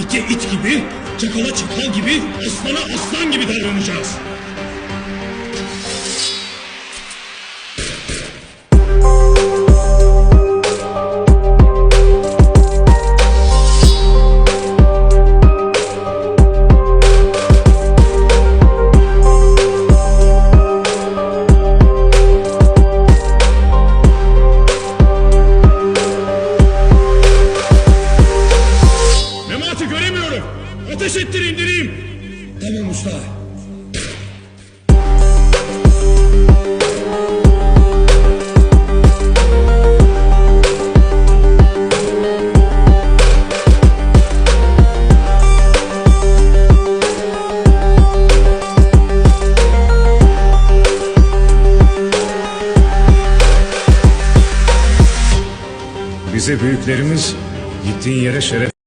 İte it gibi, çakala çakal gibi, aslana aslan gibi davranacağız. Ateş ettir indireyim. Tamam usta. Bize büyüklerimiz gittiğin yere şeref